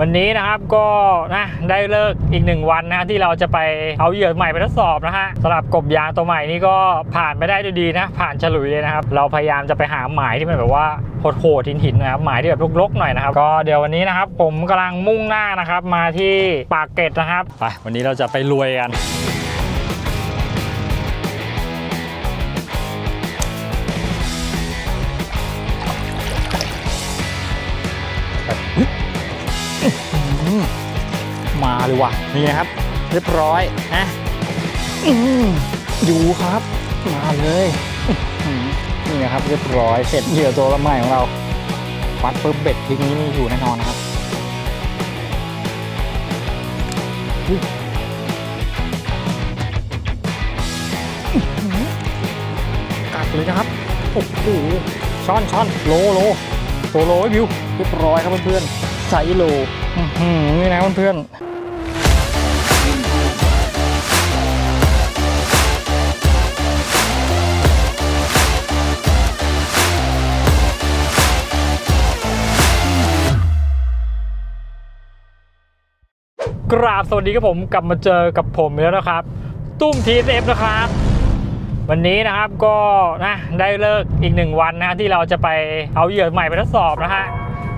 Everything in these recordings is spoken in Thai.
วันนี้นะครับก็นะได้เลิกอีกหนึ่งวันนะที่เราจะไปเอาเหยื่อใหม่ไปทดสอบนะฮะสำหรับกบยางตัวใหม่นี่ก็ผ่านไปได้ด้วยดีนะ ผ่านฉลุยเลยนะครับ เราพยายามจะไปหาหมายที่มันแบบว่าโหดหินหินนะครับหมายที่แบบลกๆหน่อยนะครับ ก็เดี๋ยววันนี้นะครับ ผมกำลังมุ่งหน้านะครับมาที่ปากเกร็ดนะครับไปวันนี้เราจะไปรวยกัน เลยว่ะนี่นะครับ เรียบร้อยนะอื้อหืออยู่ครับ มาเลยอื้อหือนี่นะครับเรียบร้อยเสร็จเหยื่อตัวละใหม่ของเราวัดปุ๊บเบ็ดทีนี้นี่อยู่แน่นอนนะครับอุ๊ยอื้อหือกัดเลยนะครับโอ้โหช้อนช้อนโลโลตัวโลไว้บิวเรียบร้อยครับเพื่อนๆใส่โลอื้อหือนี่นะเพื่อนๆ กราบสวัสดีครับผมกลับมาเจอกับผมแล้วนะครับ ตุ้มทีเอฟนะครับ วันนี้นะครับก็นะได้เลิกอีกหนึ่งวันนะที่เราจะไปเอาเหยื่อใหม่ไปทดสอบนะฮะ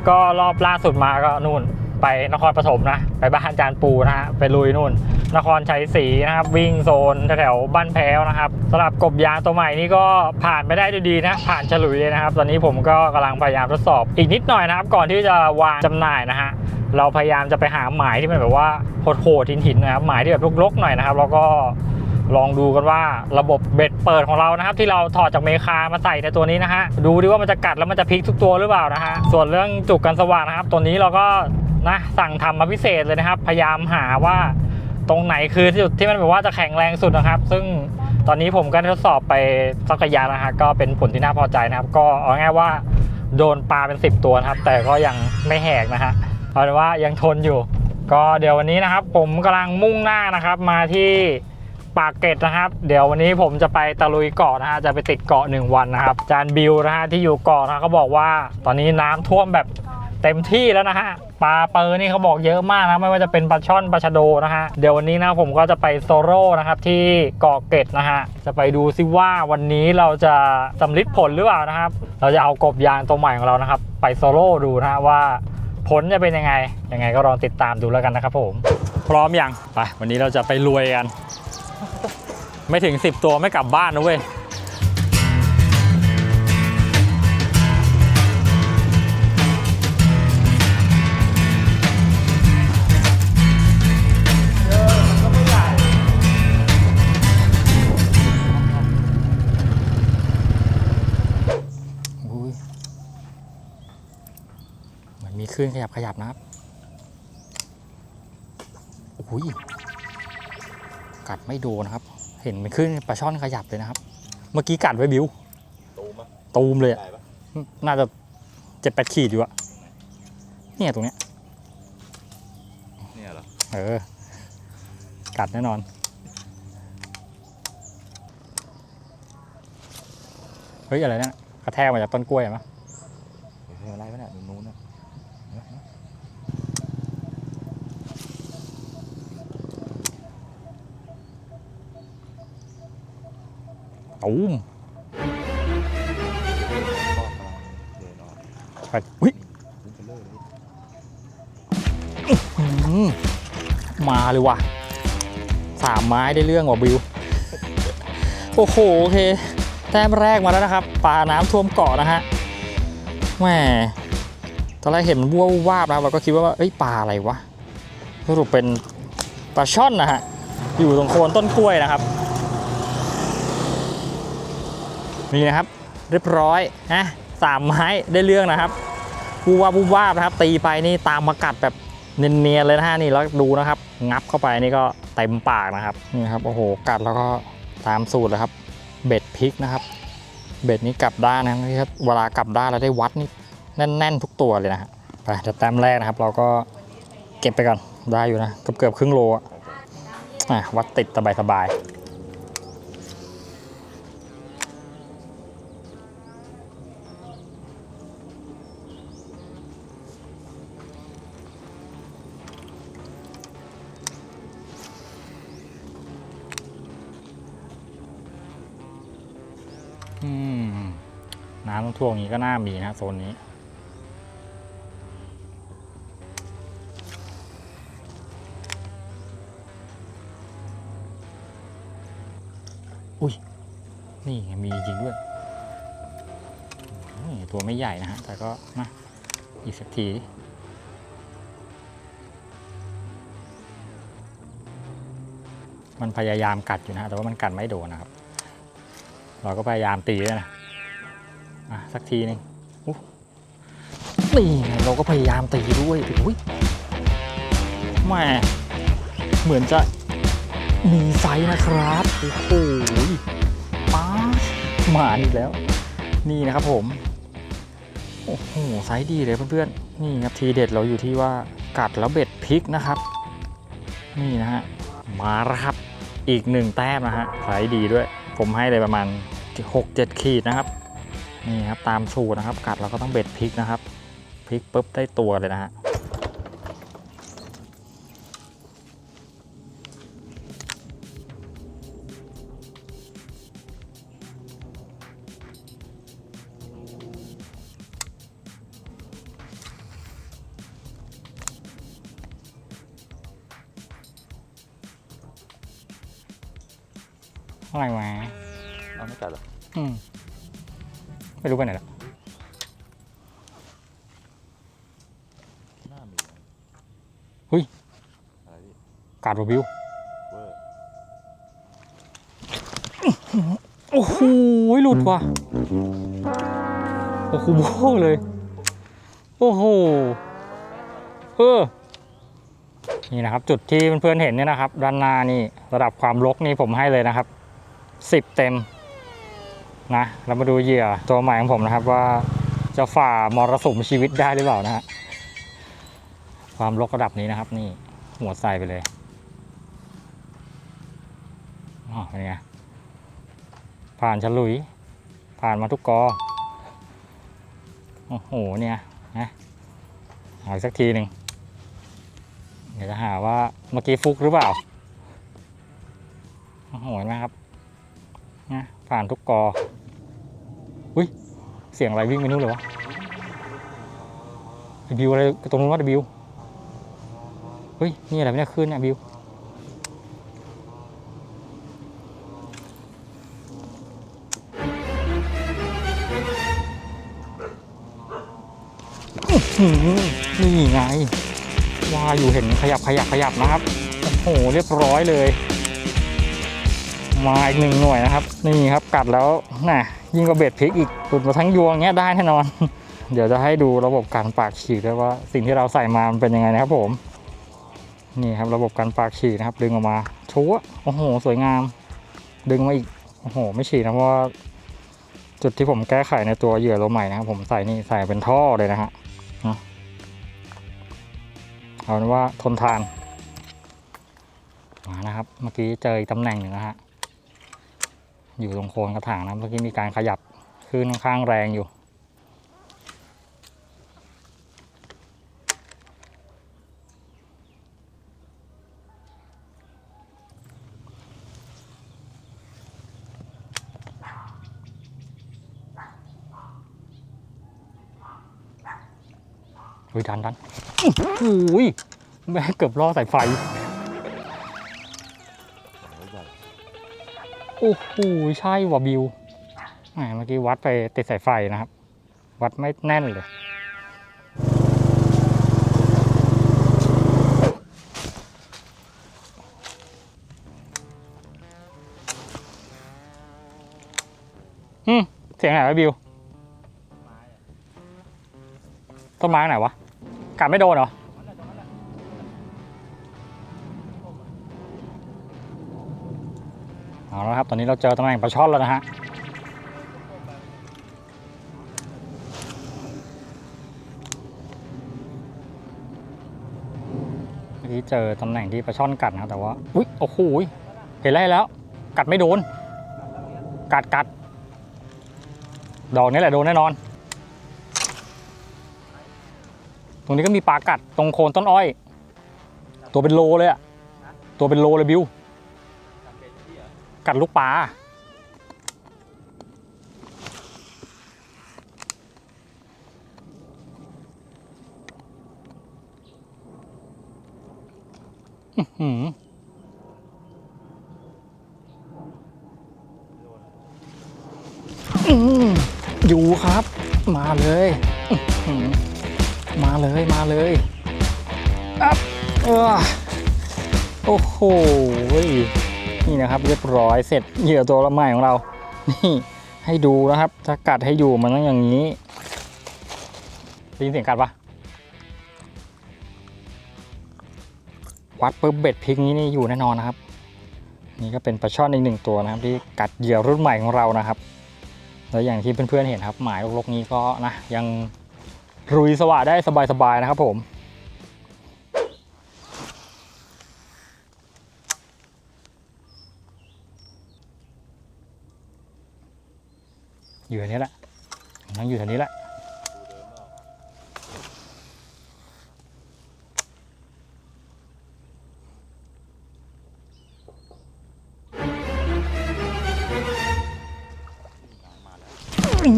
ก็รอบล่าสุดมาก็นู่นไปนครปฐมนะ ไปบ้านอาจารย์ปูนะฮะไปลุยนู่น นครชัยศรีนะครับ วิ่งโซนแถวบ้านแพ้วนะครับสำหรับกบยางตัวใหม่นี่ก็ผ่านไปได้ด้วยดีนะ ผ่านฉลุยเลยนะครับ ตอนนี้ผมก็กำลังพยายามทดสอบอีกนิดหน่อยนะครับ ก่อนที่จะวางจำหน่ายนะฮะ เราพยายามจะไปหาหมายที่มันแบบว่าโหดๆหินๆนะครับหมายที่แบบรกๆหน่อยนะครับ แล้วก็ลองดูกันว่าระบบเบ็ดเปิดของเรานะครับ ที่เราถอดจากเมคามาใส่ในตัวนี้นะฮะดูดิว่ามันจะกัดแล้วมันจะพลิกทุกตัวหรือเปล่านะฮะส่วนเรื่องจุกกันสว่างนะครับ ตัวนี้เราก็นะสั่งทำมาพิเศษเลยนะครับ พยายามหาว่าตรงไหนคือจุดที่มันแบบว่าจะแข็งแรงสุดนะครับ ซึ่งตอนนี้ผมก็ทดสอบไปสักระยะนะฮะก็เป็นผลที่น่าพอใจนะครับ ก็เอาง่ายว่าโดนปลาเป็น 10 ตัวนะครับ แต่ก็ยังไม่แหกนะฮะ เอาเป็นว่ายังทนอยู่ ก็เดี๋ยววันนี้นะครับ ผมกำลังมุ่งหน้านะครับ มาที่ปากเกร็ดนะครับ เดี๋ยววันนี้ผมจะไปตะลุยเกาะนะฮะจะไปติดเกาะหนึ่งวันนะครับ จานบิวนะฮะที่อยู่เกาะนะเขาบอกว่าตอนนี้น้ำท่วมแบบเต็มที่แล้วนะฮะปลาเปอร์นี่เขาบอกเยอะมากนะไม่ว่าจะเป็นปลาช่อนปลาชะโดนะฮะเดี๋ยววันนี้นะผมก็จะไปโซโล่นะครับที่เกาะเกร็ดนะฮะจะไปดูซิว่าวันนี้เราจะสำลิดผลหรือเปล่านะครับ เราจะเอากบยางตัวใหม่ของเรานะครับ ไปโซโล่ดูนะฮะว่า ผลจะเป็นยังไง ยังไงก็ลองติดตามดูแล้วกันนะครับผมพร้อมยังไปวันนี้เราจะไปรวยกัน ไม่ถึง 10 ตัวไม่กลับบ้านนะเว้ย เหมือนมีคลื่นขยับขยับนะครับอุ้ยกัดไม่โดนนะครับ เห็นเป็นคลื่นปลาช่อนขยับเลยนะครับ เมื่อกี้กัดไว้บิวตูมอะตูมเลยอะใหญ่ปะน่าจะเจ็ดแปดขีดอยู่อะเนี่ยตรงเนี้ยเนี่ยเหรอเออ กัดแน่นอน เฮ้ย อะไรเนี่ยกระแทกมาจากต้นกล้วยมั้ยเฮ้ยอะไรวะเนี่ยตรงนู้นนะเห็นไหม ตูมพ่อุ้ยมาเลยว่ะสามไม้ได้เรื่องว่ะบิว โอ้โหโอเค แต้มแรกมาแล้วนะครับปลาน้ำท่วมเกาะนะฮะแม่ตอนแรกเห็นวัววาบนะเราก็คิดว่าเอ้ยปลาอะไรวะสรุปเป็นปลาช่อนนะฮะอยู่ตรงโคนต้นกล้วยนะครับ นี่นะครับเรียบร้อยนะสามไม้ได้เรื่องนะครับวูบวาบวูบวาบนะครับ ตีไปนี่ตามมากัดแบบเนียนๆเลยนะฮะนี่แล้วดูนะครับ งับเข้าไปนี่ก็เต็มปากนะครับนี่ครับโอ้โหกัดแล้วก็ตามสูตรเลยครับ เบ็ดพลิกนะครับ เบ็ดนี้กลับด้านนะครับเวลากลับด้านแล้วได้วัดนี่แน่น ๆ ทุกตัวเลยนะฮะไปเดี๋ยวแต้มแรกนะครับ เราก็เก็บไปก่อนได้อยู่นะเกือบเกือบครึ่งโลอะอะวัดติดสบายๆ น้ำท่วมอย่างนี้ก็น่ามีนะโซนนี้ อุ้ย นี่มีจริงด้วยนี่ตัวไม่ใหญ่นะฮะ แต่ก็นะอีกสักทีมันพยายามกัดอยู่นะแต่ว่ามันกัดไม่โดนนะครับ เราก็พยายามตีด้วยนะ สักทีหนึงนี่เราก็พยายามตีด้วยอุ้ยแม่เหมือนจะมีไซส์นะครับโอ้โหป้ามาอีกแล้ว นี่นะครับผม โอ้โหไซส์ดีเลยเพื่อนๆ นี่ครับทีเด็ดเราอยู่ที่ว่ากัดแล้วเบ็ดพลิกนะครับ นี่นะฮะ มาแล้วครับ อีกหนึ่งแต้มนะฮะไซส์ดีด้วย ผมให้เลยประมาณ 6-7 ขีดนะครับ นี่ครับตามสูตรนะครับ กัดเราก็ต้องเบ็ดพลิกนะครับพลิกปุ๊บได้ตัวเลยนะฮะอะไรวะเอาไม่กัดเหรออืม ไม่รู้ไปไหนละหน้ามีนะเฮ้ย อะไรพี่กัดวะบิว เวอร์โอ้โหหลุดว่ะ โอ้โหโบ้เลย โอ้โห เออ นี่นะครับ จุดที่เพื่อนๆเห็นเนี่ยนะครับด้านหน้านี่ระดับความลกนี่ผมให้เลยนะครับสิบเต็ม นะ เรามาดูเหยื่อตัวใหม่ของผมนะครับว่าจะฝ่ามรสุมชีวิตได้หรือเปล่านะฮะ ความลกระดับนี้นะครับ นี่หัวใส่ไปเลยอ๋อเป็นไง ผ่านฉลุย ผ่านมาทุกกอ โอ้โห เนี่ยนะเอาสักทีหนึ่งเดี๋ยวจะหาว่าเมื่อกี้ฟุกหรือเปล่า โอ้โหนไหมครับนะผ่านทุกกอ อุ้ย เสียงอะไรวิ่งไปนู่นเลยวะบิวอะไรตรงนู้นวะไอบิวเฮ้ย นี่อะไรไม่ได้ขึ้นเนี่ยบิวนี่ไงว่าอยู่เห็นขยับขยับขยับนะครับ โอ้โห เรียบร้อยเลย มาอีกหนึ่งหน่วยนะครับ นี่ครับกัดแล้วน่ะ ยิ่งกว่าเบ็ดพริกอีกตุดมาทั้งยวงเงี้ยได้แน่นอน เดี๋ยวจะให้ดูระบบการปากฉีกด้วยว่าสิ่งที่เราใส่มามันเป็นยังไงนะครับผม นี่ครับระบบการปากฉีกนะครับ ดึงออกมาชัวโอ้โห สวยงาม ดึงมาอีกโอ้โห ไม่ฉีกนะเพราะว่าจุดที่ผมแก้ไขในตัวเหยื่อตัวใหม่นะครับ ผมใส่นี่ใส่เป็นท่อเลยนะฮะเอาเป็นว่าทนทานมานะครับ เมื่อกี้เจออีกตำแหน่งหนึ่งนะฮะ อยู่ตรงโคนกระถางนะเมื่อกี้มีการขยับขึ้นข้างแรงอยู่เฮ้ยดันดันโอ้ยแม่เกือบล่อสายไฟ โอ้โหใช่ว่ะบิวแหมเมื่อกี้วัดไปติดสายไฟนะครับ วัดไม่แน่นเลย อืม เสียงไหนวะบิว ต้นไม้ไหนวะกัดไม่โดนเหรอ เอาละครับตอนนี้เราเจอตำแหน่งปลาช่อนแล้วนะฮะเมื่อกี้เจอตำแหน่งที่ปลาช่อนกัดนะแต่ว่าอุ๊ยโอ้โหเห็นแล้วเห็นแล้ว กัดไม่โดน กัดกัดดอกนี้แหละโดนแน่นอน ตรงนี้ก็มีปลากัดตรงโคนต้นอ้อย ตัวเป็นโลเลยอะตัวเป็นโลเลยบิว กัดลูกปลาอืมอยู่ครับ มาเลยมาเลยมาเลยอัพเโอ้โห นี่นะครับเรียบร้อยเสร็จเหยื่อตัวละใหม่ของเรา นี่ให้ดูนะครับ ถ้ากัดให้อยู่มันต้องอย่างนี้ได้ยินเสียงกัดปะวัดปุ๊บเบ็ดพิกนี้นี่อยู่แน่นอนนะครับ นี่ก็เป็นปลาช่อนอีกหนึ่งตัวนะครับ ที่กัดเหยื่อรุ่นใหม่ของเรานะครับแล้วอย่างที่เพื่อนๆเห็นครับ หมายลกๆนี้ก็นะยังรุยสว่าได้สบายๆนะครับผม อยู่แถวนี้แหละนั่งอยู่แถวนี้แหละ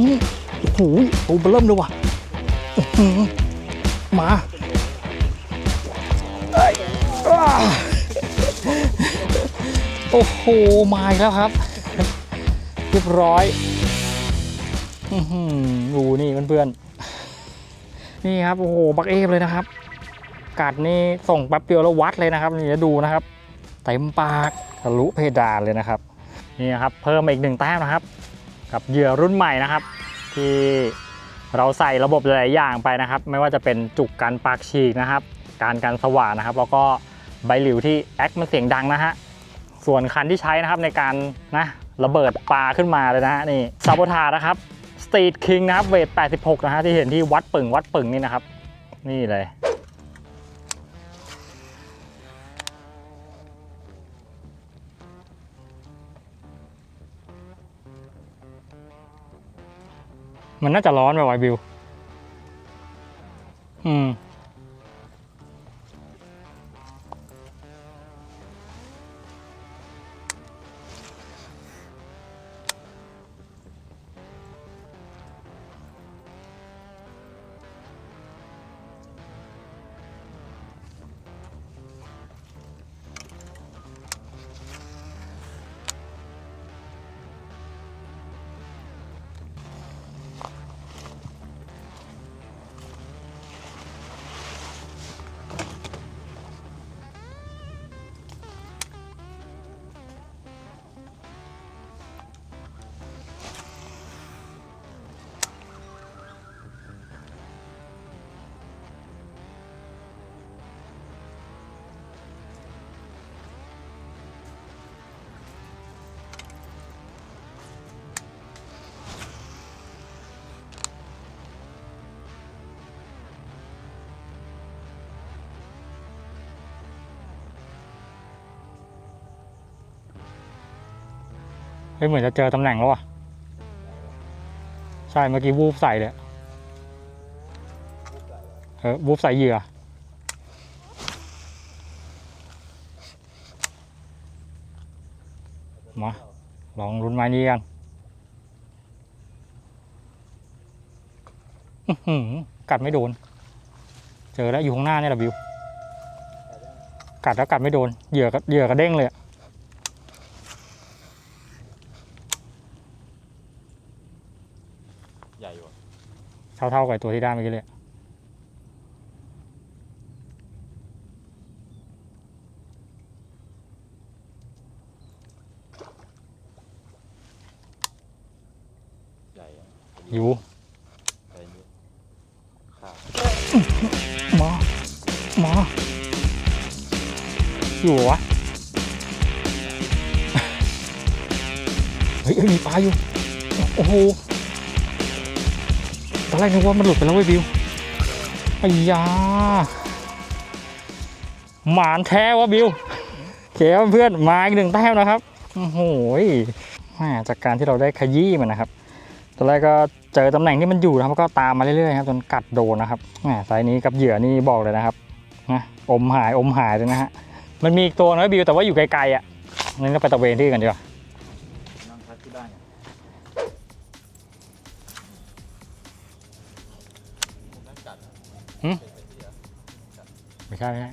นี่โอ้โหตัวเบอร์เริ่มเลยว่ะอื้อหือมาเอ้ยอ้าโอ้โห มาอีกแล้วครับ เรียบร้อย อือหูนี่เพื่อนๆ นี่ครับ โอ้โห บักเอฟเลยนะครับ กัดนี่ส่งแป๊บเดียวแล้ววัดเลยนะครับ นี่จะดูนะครับ เต็มปากทะลุเพดานเลยนะครับ นี่ครับ เพิ่มมาอีกหนึ่งแต้มนะครับ กับเหยื่อรุ่นใหม่นะครับ ที่เราใส่ระบบหลายอย่างไปนะครับ ไม่ว่าจะเป็นจุกกันปากฉีกนะครับ การกันสว่านนะครับ แล้วก็ใบหลิวที่แอคมันเสียงดังนะฮะ ส่วนคันที่ใช้นะครับในการนะระเบิดปลาขึ้นมาเลยนะฮะนี่ซาโบทานะครับ ตรีทคิงนะครับเวท 86 นะฮะที่เห็นที่วัดปึ่งวัดปึ่งนี่นะครับ นี่เลย มันน่าจะร้อนไปไวะบิว อืม เฮ้ยเหมือนจะเจอตำแหน่งแล้วว่ะ ใช่เมื่อกี้วูบใส่เลยเออวูบใส่เหยื่อ มา ลองรุนไม้นี้กันหือกัดไม่โดน เจอแล้วอยู่ข้างหน้านี่แหละบิว กัดแล้วกัดไม่โดน เหยื่อเหยื่อกระเด้งเลยอะ ใหญ่อยู่อะ เท่าเท่าๆกับตัวที่ได้เมื่อกี้เลยใหญ่อะอยู่ใหญ่อยู่ขาดมามาอยู่เหรอวะเฮ้ยเฮ้ยมีปลาอยู่ โอ้โหต อนแรกนึกว่ามันหลุดไปแล้วเว้ยบิวไอ้ยาหมานแท้วะบิวเคครับเพื่อนมาอีกหนึ่งแต้มนะครับโอ้โหยจากการที่เราได้ขยี้มันนะครับตอนแรกก็เจอตำแหน่งที่มันอยู่นะครับก็ตามมาเรื่อยๆครับจนกัดโดนนะครับแหมไซนี้กับเหยื่อนี่บอกเลยนะครับนะอมหายอมหายเลยนะฮะมันมีอีกตัวนะบิวแต่ว่าอยู่ไกลๆอะงั้นก็ไปตะเวนที่กันดีกว่า ไม่ใช่ไหม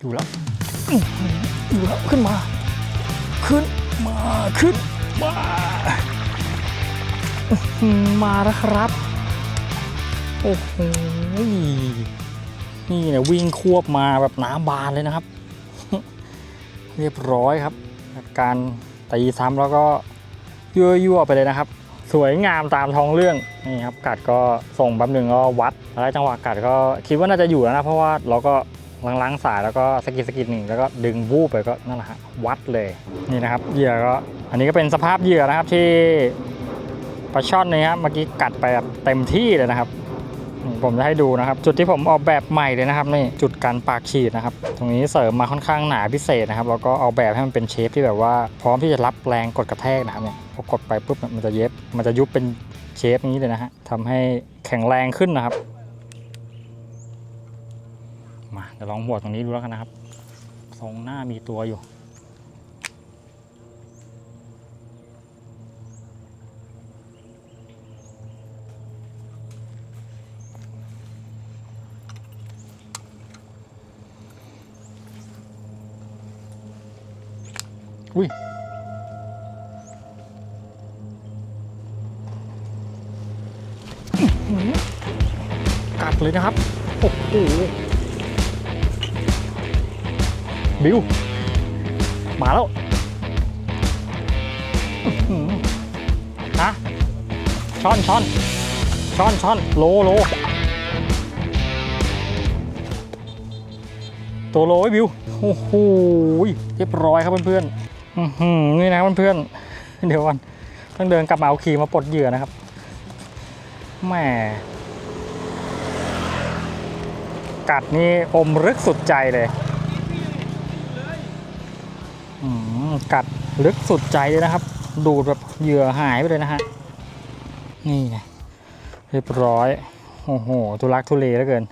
อยู่แล้วอยู่แล้วขึ้นมา ขึ้นมาขึ้นมามาแล้วครับ โอ้โหนี่เนี่ยวิ่งควบมาแบบน้ำบานเลยนะครับ เรียบร้อยครับ การตีซ้ำแล้วก็ยั่วๆไปเลยนะครับ สวยงามตามท้องเรื่องนี่ครับกัดก็ส่งแป๊บหนึ่งก็วัดแล้วจังหวะกัดก็คิดว่าน่าจะอยู่แล้วนะเพราะว่าเราก็ ล้างๆสายแล้วก็สกิดสกิดหนึ่งแล้วก็ดึงวูบไปก็นั่นแหละฮะวัดเลยนี่นะครับเหยื่อก็อันนี้ก็เป็นสภาพเหยื่อนะครับที่ปลาช่อนนี่ครับเมื่อกี้กัดไปแบบเต็มที่เลยนะครับผมจะให้ดูนะครับ จุดที่ผมออกแบบใหม่เลยนะครับนี่จุดกันปากขีดนะครับ ตรงนี้เสริมมาค่อนข้างหนาพิเศษนะครับแล้วก็ออกแบบให้มันเป็นเชฟที่แบบว่า พร้อมที่จะรับแรงกดกระแทกนะครับเนี่ยพอกดไปปุ๊บมันจะเย็บมันจะยุบเป็นเชฟนี้เลยนะฮะทำให้แข็งแรงขึ้นนะครับ มา เดี๋ยวลองหัวตรงนี้ดูแล้วกันนะครับ ทรงหน้ามีตัวอยู่ อุ้ยกัดเลยนะครับ โอ้โห บิว มาแล้วฮะช้อนช้อนช้อนช้อนโลโล ตัวโลไอ้บิว โอ้โหเรียบร้อยครับเพื่อนๆอื้อนี่นะครับเพื่อนๆเดี๋ยวก่อนต้องเดินกลับมาเอาคีย์มาปลดเหยื่อนะครับแหมกัดนี่อมลึกสุดใจเลย กัดลึกสุดใจเลยนะครับ ดูดแบบเหยื่อหายไปเลยนะฮะ นี่ไงเรียบร้อย โอ้โห ทุลักทุเลเหลือเกิน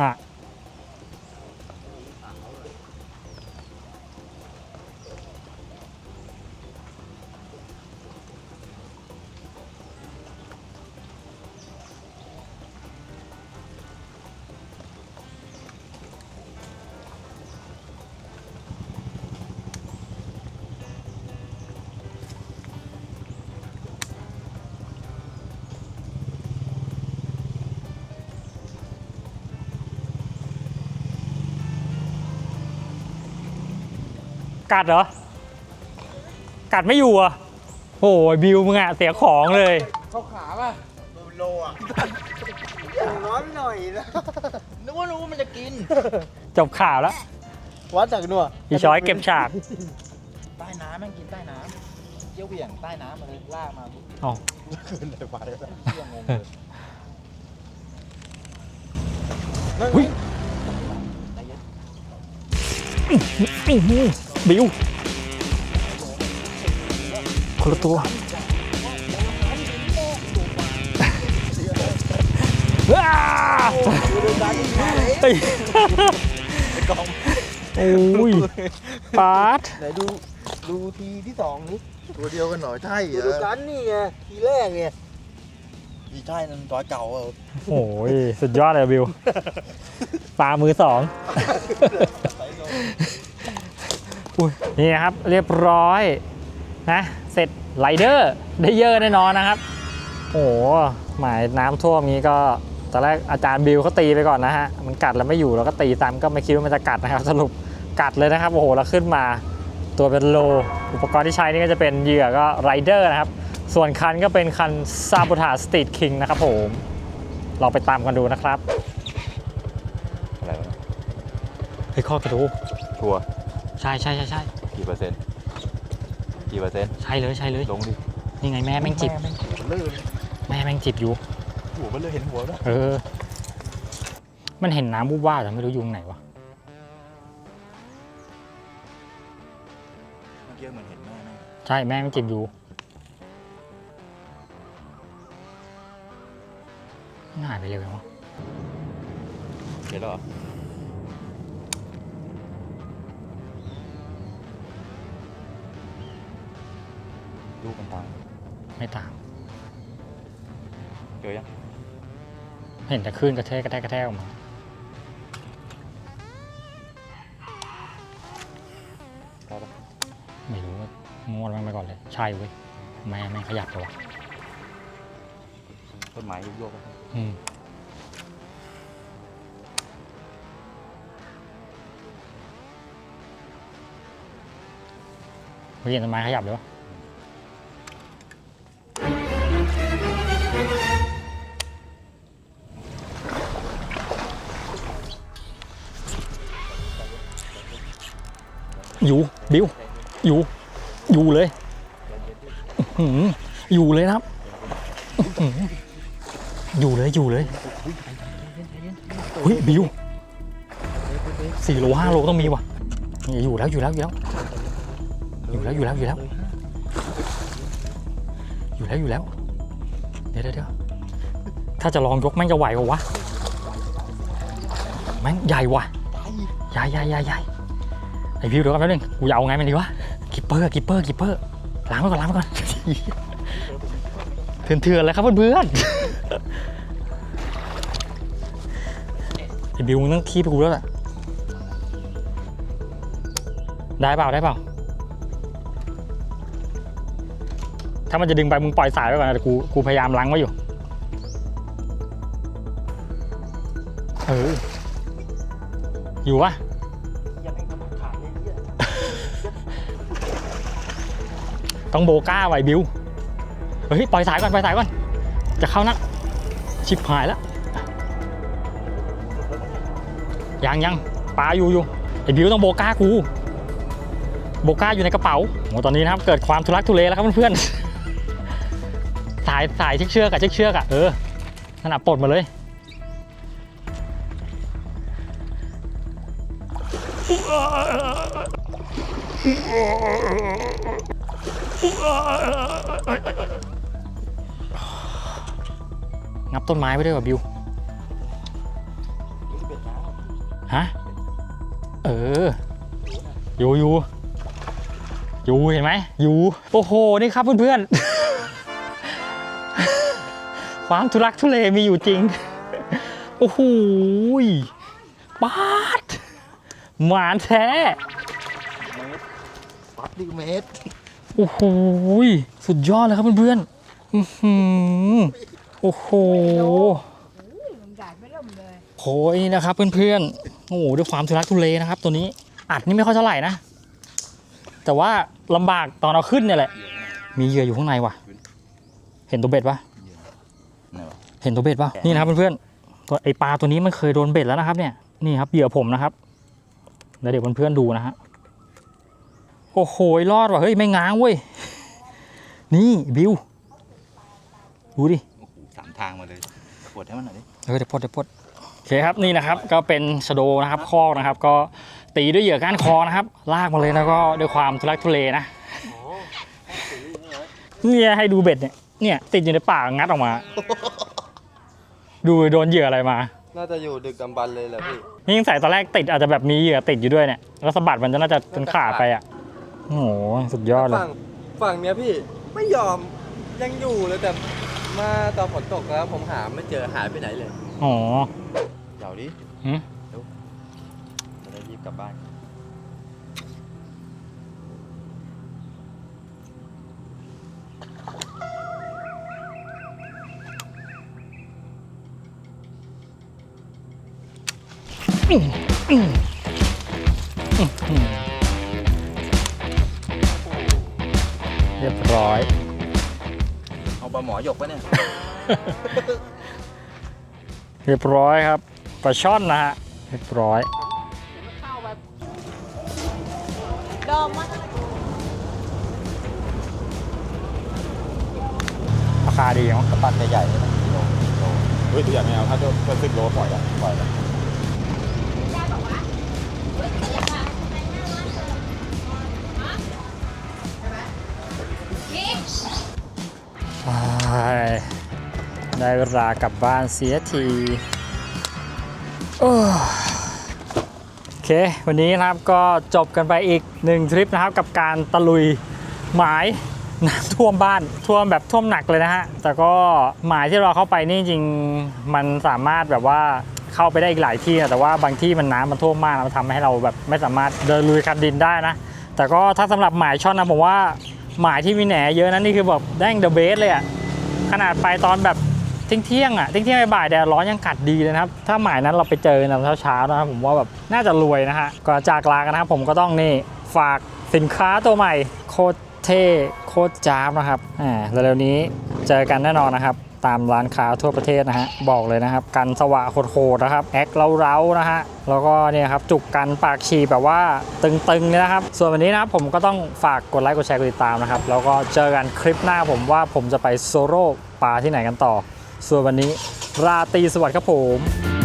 อะ กัดเหรอ กัดไม่อยู่อะโอ้ยบิวมึงอะเสียของเลย เข้าขาป่ะโลอะร้อนหน่อยนะนึกว่ารู้ว่ามันจะกิน จบข่าวแล้ว วัดจากนัวอีช้อยเก็บฉาก ใต้น้ำแม่งกินใต้น้ำเยี่ยวเหวี่ยงใต้น้ำมาเลยลากมาปุ๊บอ๋อขึ้นเลยไปเที่ยงงงเลยนั่นอุ๊ย ใจเย็นอื้อหือ บิวคนละตัวว้าเฮ้ยกองโอ้ยปาดไหนดูดูทีที่สองนี้ตัวเดียวกันหน่อยใช่เหรดูอกันนี่ไงทีแรกไงอีใช่นั่นร้อยเก่าเออโอ้ยสุดยอดเลยบิวปลามือสองอุ้ย นี่นะครับเรียบร้อยนะเสร็จไลเดอร์ได้เยอะแน่นอนนะครับ โอ้โหหมายน้ำท่วมนี้ก็ตอนแรกอาจารย์บิวเขาตีไปก่อนนะฮะมันกัดแล้วไม่อยู่เราก็ตีตามก็ไม่คิดว่ามันจะกัดนะครับ สรุปกัดเลยนะครับโอ้โหแล้วขึ้นมาตัวเป็นโล อุปกรณ์ที่ใช้นี่ก็จะเป็นเหยื่อก็ไรเดอร์นะครับ ส่วนคันก็เป็นคันซาบูทาสตรีทคิงนะครับผมลองไปตามกันดูนะครับอะไรวะเฮ้ยข้อกระดูกชัวร์ ใช่ใช่ใช่ใช่กี่เปอร์เซ็นต์กี่เปอร์เซ็นต์ใช่เลยใช่เลยลงดินี่ไงแม่แม่งจิบแม่งลื่นแม่แม่งจิบอยู่หัวมันเลยเห็นหัวด้วยเออ มันเห็นน้ำวูบว่าบแต่ไม่รู้ยุงไหนวะเมื่อกี้เหมือนเห็นแม่แม่ใช่แม่งจิบอยู่หายไปเร็วจังวะเห็นแล้ว ไม่ตาม เจอยังเห็นแต่คลื่นกระแทกกระแทกกระแทกออกมาตายปะไม่รู้ว่างวดมันไปก่อนเลย ใช่เว้ยแม่แม่งขยับเลยวะต้นไม้ยุบโยกปะอืมเมื่อกี้เห็นต้นไม้ขยับเลยวะ อยู่ อยู่เลยอยู่เลยครับ อยู่เลยอยู่เลยเฮ้ยบิวสี่โลห้าโลต้องมีว่ะอยู่แล้วอยู่แล้วอยู่แล้วอยู่แล้วอยู่แล้วอยู่แล้ว อยู่แล้วอยู่แล้ว เดี๋ยวเดี๋ยวถ้าจะลองยกแม่งจะไหวกว่าวะแม่งใหญ่ว่ะใหญ่ใหญ่ใหญ่ใหญ่ไอพิวเดี๋ยวก่อนแป๊บนึงกูจะเอาไงมันดีวะ กิปเปอร์กิปเปอร์กิปเปอร์ล้างไว้ก่อนล้างไว้ก่อนเถื่อนเถื่อนเลยครับเพื่อนๆไอบิวมึงต้องคีบไปกูแล้วแหละได้เปล่าได้เปล่า ถ้ามันจะดึงไปมึงปล่อยสายไว้ก่อนนะแต่กูกูพยายามล้างไว้อยู่เอออยู่วะ ต้องโบก้าไวบิวเฮ้ยปล่อยสายก่อนปล่อยสายก่อน จะเข้านะชิบหายแล้วยังยังปลาอยู่อยู่ไอ้บิวต้องโบก้ากูโบก้าอยู่ในกระเป๋าโอ้ตอนนี้นะครับเกิดความทุลักทุเลแล้วครับเพื่อนๆสายสายเชือกเชือกอะเชือกเชือกอะเออนั่นอะปลดมาเลย งับต้นไม้ไว้ด้วยว่ะบิวยี่สิบเอ็ดน้ำฮะ เออ อยู่อยู่อยู่เห็นไหมอยู่ โอ้โห นี่ครับเพื่อนๆ ความทุรักทุเลมีอยู่จริง โอ้โหยปาดหมานแท้ปั๊บดิเมตร โอ้โหยสุดยอดเลยครับเพื่อนๆอื้อหือโอ้โห มันใหญ่ไม่เริ่มเลย โหยนี่นะครับเพื่อนๆ โอ้โหด้วยความทุรักทุเลนะครับ ตัวนี้ อัดนี่ไม่ค่อยเท่าไหร่นะ แต่ว่าลำบากตอนเอาขึ้นเนี่ยแหละ มีเหยื่ออยู่ข้างในว่ะ เห็นตัวเบ็ดปะไหนวะ เห็นตัวเบ็ดปะนี่นะครับเพื่อนๆ ตัวไอปลาตัวนี้มันเคยโดนเบ็ดแล้วนะครับเนี่ย นี่ครับเหยื่อผมนะครับ แล้วเดี๋ยวเพื่อนๆดูนะฮะ โอ้โหรอดว่ะเฮ้ยไม่ง้างเว้ย นี่บิว ดูดิโอ้โหสามทางมาเลยปวดให้มันหน่อยดิเออเดี๋ยวพดเดี๋ยวพดโอเคครับนี่นะครับก็เป็นชะโดนะครับคอกนะครับ ก็ตีด้วยเหยื่อก้านคอนะครับ ลากมาเลยแล้วก็ด้วยความทุลักทุเลนะเนี่ยให้ดูเบ็ดเนี่ยเนี่ยติดอยู่ในป่ากงัดออกมา ดูโดนเหยื่ออะไรมา น่าจะอยู่ดึกดำบรรพ์เลยแหละพี่ นี่ยังใส่ตอนแรกติดอาจจะแบบมีเหยื่อติดอยู่ด้วยเนี่ยแล้วสะบัดมันจะน่าจะจนขาดไปอะ โอ้โหสุดยอดเลยฝั่งฝั่งเนี้ยพี่ไม่ยอมยังอยู่เลยแต่มาตอนฝนตกแล้วผมหาไม่เจอหายไปไหนเลยอ๋อเดี๋ยวดิหืมจะได้รีบกลับบ้าน รียบร้อย เอาปลาหมอหยกปะเนี่ย เรียบร้อยครับปลาช่อนนะฮะเรียบร้อยเข้าแบบดองมันราคาดีมั้งกระปั้นใหญ่ๆเลยนะกิโลกิโลเฮ้ยตัวใหญ่ไม่เอาถ้าถ้าสิบโลปล่อยละปล่อยละยายบอกว่าเฮ้ยเสียงอะ ได้เวลากลับบ้านเสียทีโอ้โอเค วันนี้นะครับก็จบกันไปอีกหนึ่งทริปนะครับกับการตะลุยหมายน้ำท่วมบ้านท่วมแบบท่วมหนักเลยนะฮะ แต่ก็หมายที่เราเข้าไปนี่จริงมันสามารถแบบว่าเข้าไปได้อีกหลายที่นะแต่ว่าบางที่มันน้ำมันท่วมมากมันทำให้เราแบบไม่สามารถเดินลุยคันดินได้นะ แต่ก็ถ้าสำหรับหมายช่อนนะผมว่าหมายที่มีแหนเยอะนั้นนี่คือแบบแดงเดอะเบสเลยอะ ขนาดไปตอนแบบเที่ยงเที่ยงๆอะเที่ยงเที่ยงบ่ายแดดร้อนยังกัดดีเลยนะครับ ถ้าหมายนั้นเราไปเจอในตอนเช้าๆนะครับผมว่าแบบน่าจะรวยนะฮะก่อนจากลากันนะครับผมก็ต้องนี่ฝากสินค้าตัวใหม่โคตรเท่โคตรจ้าบนะครับอ่าเร็วๆนี้เจอกันแน่นอนนะครับ ตามร้านค้าทั่วประเทศนะฮะบอกเลยนะครับ กันสวะโหดๆนะครับแอคเล้าๆนะฮะแล้วก็เนี่ยครับจุกกันปากฉี่แบบว่าตึงๆเนี่ยนะครับ ส่วนวันนี้นะครับผมก็ต้องฝากกดไลค์กดแชร์กดติดตามนะครับ แล้วก็เจอกันคลิปหน้าผมว่าผมจะไปโซโล่ปลาที่ไหนกันต่อ ส่วนวันนี้ราตรีสวัสดิ์ครับผม